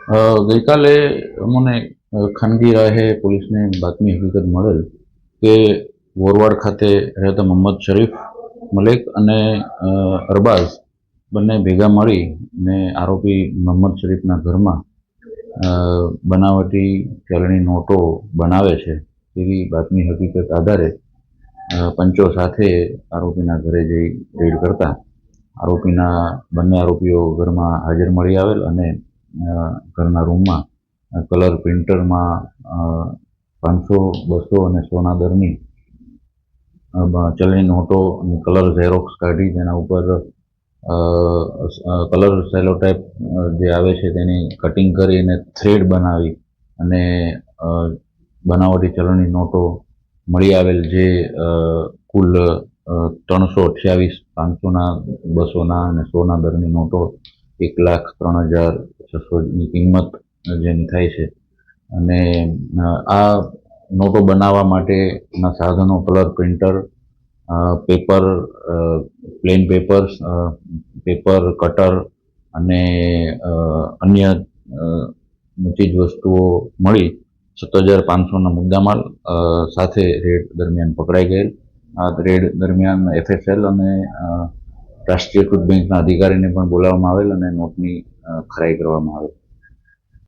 ગઈકાલે મને ખાનગી રાહે પોલીસને બાતમી હકીકત મળેલ કે વોરવાડ ખાતે રહેતા મોહમ્મદ શરીફ, મલેક અને અરબાઝ બંને ભેગા મળી ને આરોપી મોહમ્મદ શરીફના ઘરમાં બનાવટી ચલણી નોટો બનાવે છે એવી બાતમી હકીકત આધારે પંચો સાથે આરોપીના ઘરે જઈ રેડ કરતા આરોપીના બંને આરોપીઓ ઘરમાં હાજર મળી આવેલ અને ઘરના રૂમમાં કલર પ્રિન્ટરમાં પાંચસો, બસો અને સોના દરની ચલણી નોટો અને કલર ઝેરોક્સ કાઢી તેના ઉપર કલર સેલોટાઈપ જે આવે છે તેની કટિંગ કરી અને થ્રેડ બનાવી અને બનાવટી ચલણી નોટો મળી આવેલ જે કુલ ત્રણસો અઠ્યાવીસ, પાંચસોના, બસોના અને સોના દરની નોટો એક લાખ ત્રણ હજાર છસોની કિંમત જેની થાય છે. અને આ નોટો બનાવવા માટેના સાધનો, colour printer paper plain papers paper, cutter અને અન્ય ચીજ વસ્તુઓ મળી સત્તર હજાર પાંચસોના મુદ્દામાલ સાથે રેડ દરમિયાન પકડાઈ ગયેલ. આ રેડ દરમિયાન એફએસએલ અને રાષ્ટ્રીયકૃત બેંકના અધિકારીને પણ બોલાવવામાં આવેલ અને નોટની ખરાઈ કરવામાં આવેલ.